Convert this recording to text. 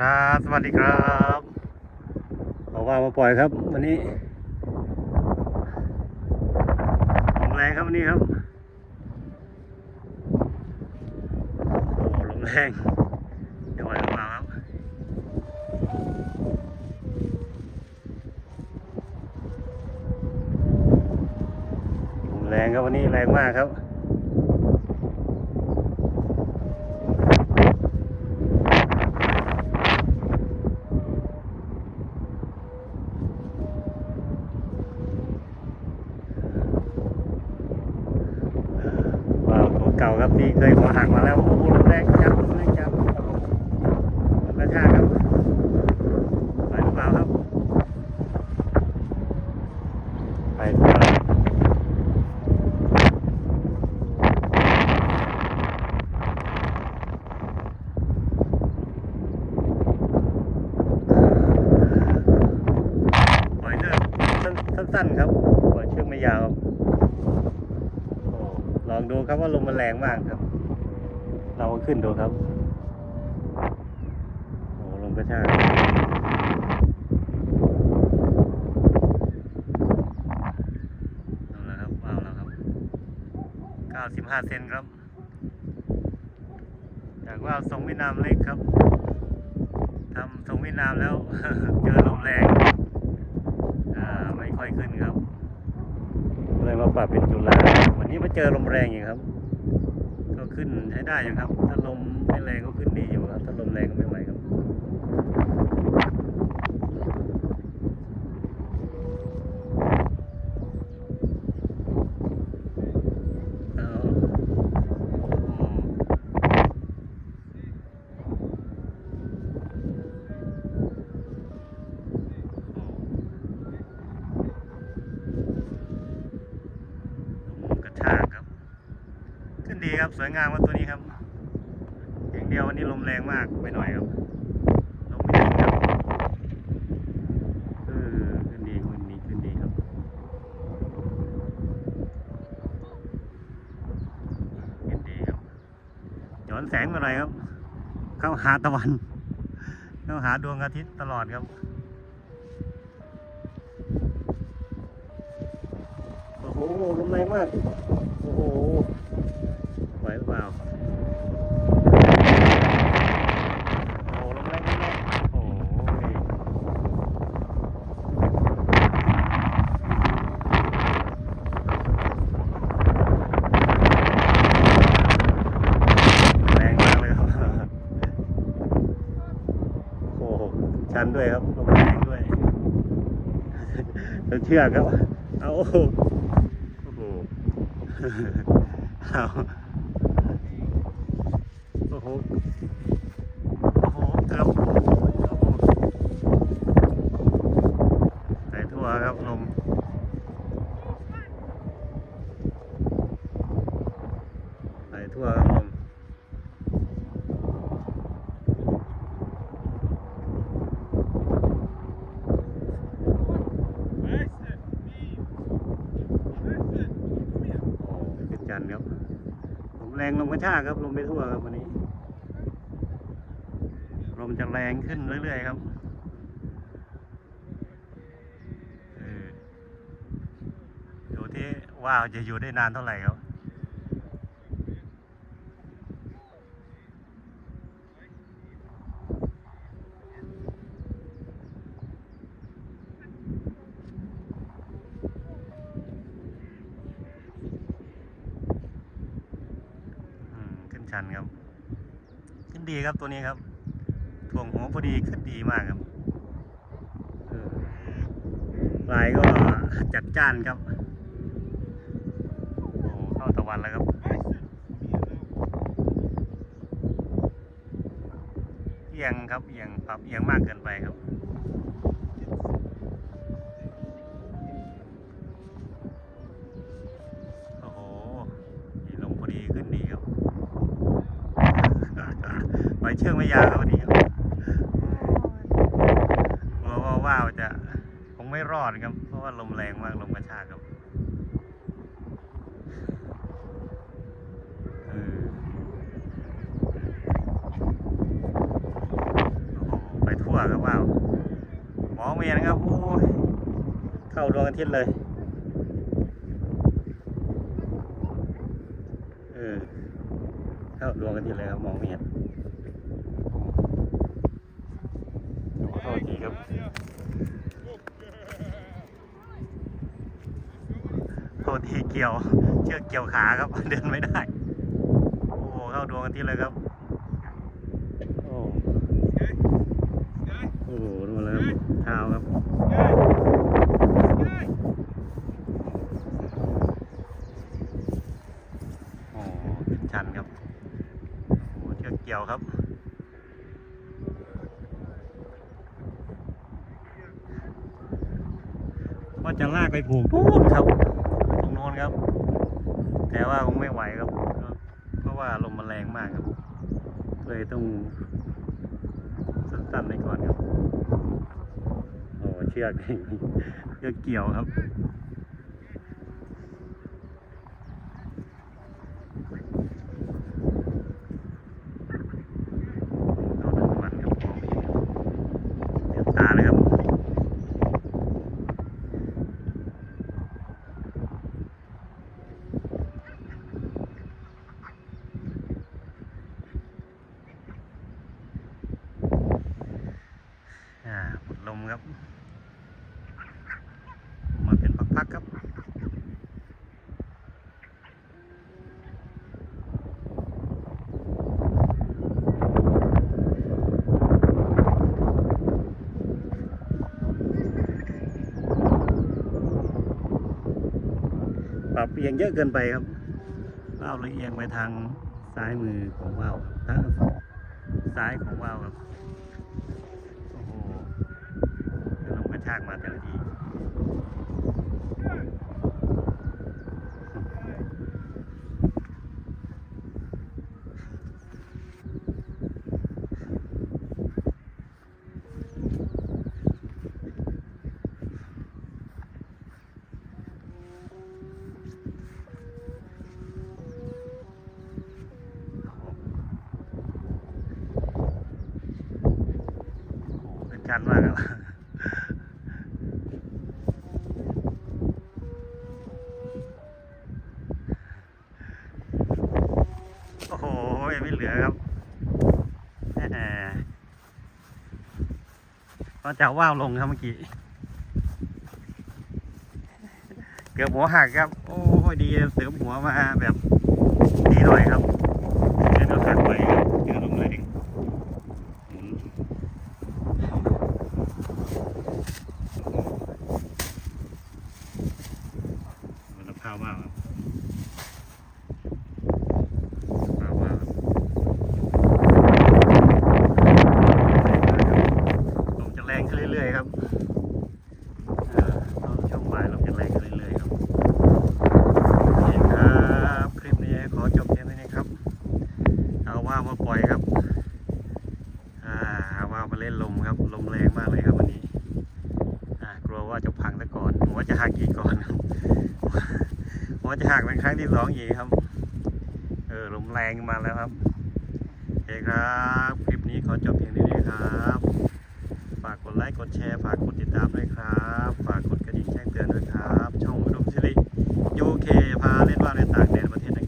ครับสวัสดีครับเอาว่ามาปล่อยครับ วันนี้ลมแรงครับวันนี้ครับโอ้ลมแรงจะไหวหรือเปล่าครับลมแรงครับวันนี้แรงมากครับ ว้าวตัวเก่าครับที่เคยหัวหักมาแล้วโอ้โหลมแรงจับลมแรงจับกระชากครับไปหรือเปล่าครับไปหรือเปล่าปล่อยเชือกสั้นๆครับปล่อยเชือกไม่ยาวครับ โอ้ ลองดูครับว่าลมมันแรงมากครับ เราก็ขึ้นดูครับโอ้ลมกระชากเอาละครับว้าวแล้วครับ95เซนครับ จากว่าวทรงเวียดนามเล็กครับทำทรงเวียดนามแล้วเจอลมแรงอ่าไม่ค่อยขึ้นครับ เลยมาปรับเป็นจุฬา วันนี้มาเจอลมแรงอย่างครับ ก็ขึ้นใช้ได้อยู่ครับ ถ้าลมไม่แรงก็ขึ้นดีอยู่ครับ ถ้าลมแรงก็ไม่ไหวครับเอาอืมลมกระชากครับ ขึ้นดี ครับสวยงามครับตัวนี้ครับอย่างเดียววันนี้ลมแรงมากไปหน่อยครับลมไม่ถึงครับเออขึ้นดีขึ้นดีขึ้นดีครับขึ้นดีครับย้อนแสงมาหน่อยครับ เข้าหาตะวัน เข้าหาดวงอาทิตย์ตลอดครับโอ้โหลมแรงมาก โอ้โห ไหวหรือเปล่าโอ้โหลมแรงมแรงโอ้โหแรงมากเลยครับ โอ้โหชันด้วยครับลมแรงด้วยต้องเชือกครับ เอาโอ้โห เอา อ้โหโอ้โหเกือบใส่ทั่วครับลมใส่ทั่วครับลมโอ้ขึ้นจันทร์ครับลมแรงลมกระชากครับลมไปทั่วครับวันนี้ มจะแรงขึ้นเรื่อยๆครับอดูที่ว่าวจะอยู่ได้นานเท่าไหร่ครับอืมขึ้นชันครับ ขึ้นดีครับตัวนี้ครับ ถ่วงหัวพอดีขึ้นดีมากครับเออลายก็จัดจ้านครับ โอ้โหเข้าตะวันแล้วครับเอียงครับเอียงปรับเอียงมากเกินไปครับโอ้โหนี่ลงพอดีขึ้นดีครับไว้เชือกไม่ยาวครับวันนี้ครับกลั ว่าวจะคงไม่รอดครับ เพราะว่าลมแรงมากลมกระชากครับเออโอ้โหวครับว้าวมองไม่เห็นครับโอ้ยเข้าดวงอาทิตย์เลยเออเข้าดวงอาทิตย์เลยครับมองไม่เห็นขอโทษทีครับ โทษทีเกี่ยว เชือกเกี่ยวขาครับ เดินไม่ได้ โอ้โหเข้าดวงอาทิตย์เลยครับ โอ้โอ้โหนู่นแล้วเท้าครับโอ้หขึ้นชันครับโอ้เชือกเกี่ยวครับ ว่า จะลากไปผูกทูดครับตรงโน้นครับ แต่ว่าคงไม่ไหวครับ เพราะว่าลมมันแรงมากครับ เลยต้องสั้นๆไปก่อนครับโอ้เชือกเชือกเกี่ยวครับ เอาทั้งวันครับมองไม่เห็นครับเดี๋ยวตาเลยครับ อ่าหมดลมครับ มาเป็นพักๆครับปรับเอียงเยอะเกินไปครับว่าวเลยเอียงไปทางซ้ายมือของว่าวทางซ้ายของว่าวครับ โอ้โหเดี๋ยวลมกระชากมาแต่ละทีชันมากครับ โอ้โหไม่เหลือครับแหมก็จะว่าวลงครับเมื่อกี้ เกือบหัวหักครับ โอ้ยดีเสริมหัวมาแบบดีหน่อยครับงั้นก็หักไปครับเจอลมแรงหมุน มันพาวมากครับพาวมากครับลมจะแรงขึ้นเรื่อยๆครับเออตอนช่วงบ่ายลมจะแรงขึ้นเรื่อยๆครับโอเคครับ คลิปนี้ขอจบเพียงเท่านี้ครับ เอาว่าวมาปล่อยครับ อ่าเอาว่าวมาเล่นลมครับ ลมแรงมากเลยครับวันนี้ อ่ากลัวว่าจะพังซะก่อนหัวจะหักอีกก่อนครับ หัวจะหักเป็นครั้ง ที่สองอีกครับ เออลมแรงมาแล้วครับโอเคครับ คลิปนี้ขอจบเพียงเท่านี้ครับ ฝากกดไลค์กดแชร์ฝากกดติดตามด้วยครับ ฝากกดกระดิ่งแจ้งเตือนด้วยครับ ช่องอุดมสิริยูเคพาเล่นว่าในต่างแดนประเทศน